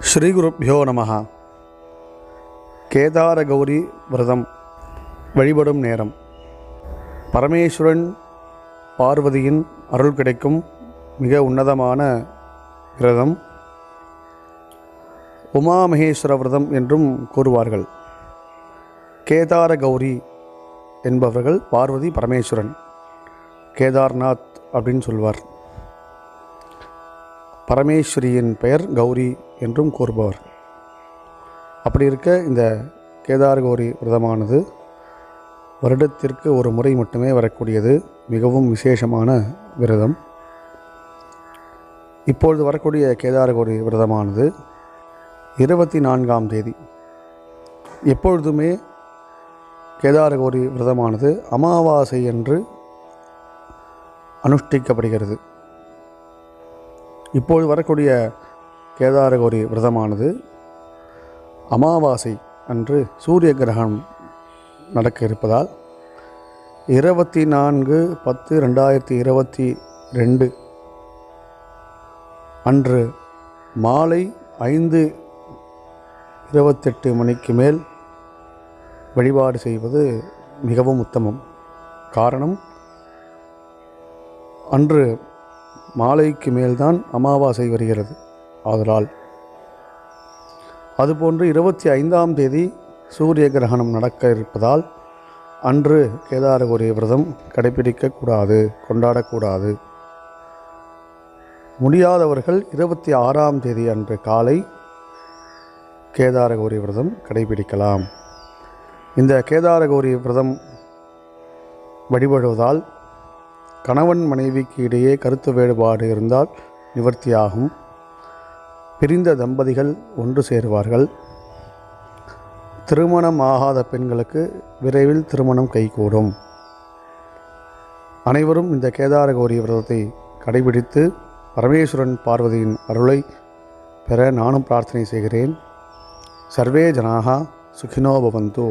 ஸ்ரீகுருப்பியோ நம. கேதார கௌரி விரதம். வழிபடும் நேரம். பரமேஸ்வரன் பார்வதியின் அருள் கிடைக்கும் மிக உன்னதமான விரதம். உமாமகேஸ்வர விரதம் என்றும் கூறுவார்கள். கேதார கௌரி என்பவர்கள் பார்வதி பரமேஸ்வரன். கேதார்நாத் அப்படின்னு சொல்வார். பரமேஸ்வரியின் பெயர் கௌரி என்றும் கூறுபவர். அப்படி இருக்க இந்த கேதார கௌரி விரதமானது வருடத்திற்கு ஒரு முறை மட்டுமே வரக்கூடியது மிகவும் விசேஷமான விரதம். இப்பொழுது வரக்கூடிய கேதாரகோரி விரதமானது இருபத்தி நான்காம் தேதி. எப்பொழுதுமே கேதாரகோரி விரதமானது அமாவாசை என்று அனுஷ்டிக்கப்படுகிறது. இப்போது வரக்கூடிய கேதாரகௌரி விரதமானது அமாவாசை அன்று சூரிய கிரகணம் நடக்க இருப்பதால் இருபத்தி நான்கு பத்து ரெண்டாயிரத்தி இருபத்தி ரெண்டு அன்று மாலை ஐந்து இருபத்தெட்டு மணிக்கு மேல் வழிபாடு செய்வது மிகவும் உத்தமம். காரணம் அன்று மாலைக்கு மேல்தான் அமாவாசை வருகிறது. ஆதலால் அதுபோன்று இருபத்தி ஐந்தாம் தேதி சூரிய கிரகணம் நடக்க இருப்பதால் அன்று கேதாரகௌரி விரதம் கடைபிடிக்கக்கூடாது கொண்டாடக்கூடாது. முடியாதவர்கள் இருபத்தி ஆறாம் தேதி அன்று காலை கேதாரகௌரி விரதம் கடைபிடிக்கலாம். இந்த கேதாரகௌரி விரதம் வழிபடுவதால் கணவன் மனைவிக்கு இடையே கருத்து வேறுபாடு இருந்தால் நிவர்த்தியாகும். பிரிந்த தம்பதிகள் ஒன்று சேருவார்கள். திருமணம் ஆகாத பெண்களுக்கு விரைவில் திருமணம் கைகூடும். அனைவரும் இந்த கேதார கௌரி விரதத்தை கடைபிடித்து பரமேஸ்வரன் பார்வதியின் அருளை பெற நானும் பிரார்த்தனை செய்கிறேன். சர்வே ஜனாகா சுகினோ பவந்தோ.